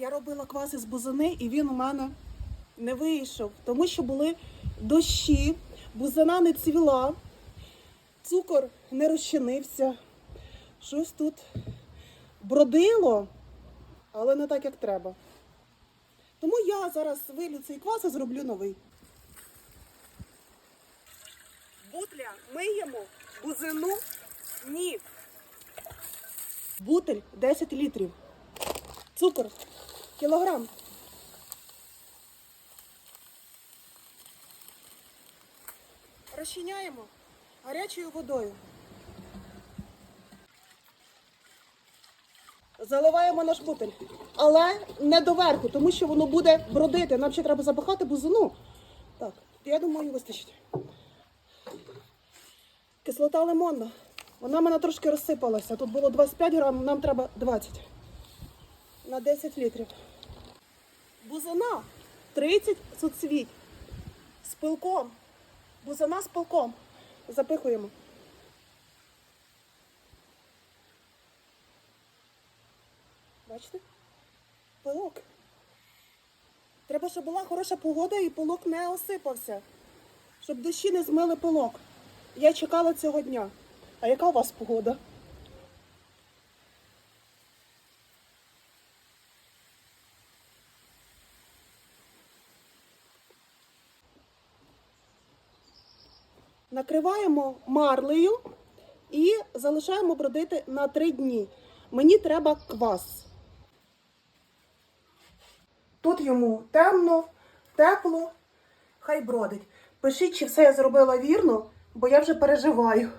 Я робила квас із бузини, і він у мене не вийшов, тому що були дощі, бузина не цвіла, цукор не розчинився. Щось тут бродило, але не так, як треба. Тому я зараз вилю цей квас і зроблю новий. Бутля миємо, бузину ні. Бутель 10 літрів. Цукор кілограм. Розчиняємо гарячою водою. Заливаємо наш бутель. Але не доверху, тому що воно буде бродити. Нам ще треба запахати бузину. Так, я думаю, вистачить. Кислота лимонна. Вона в мене трошки розсипалася. Тут було 25 грам, нам треба 20 на 10 літрів. Бузина 30 соцвіть. З пилком. Бузина з пилком. Запихуємо. Бачите? Пилок. Треба, щоб була хороша погода і пилок не осипався. Щоб дощі не змили пилок. Я чекала цього дня. А яка у вас погода? Накриваємо марлею і залишаємо бродити на три дні. Мені треба квас. Тут йому темно, тепло, хай бродить. Пишіть, чи все я зробила вірно, бо я вже переживаю.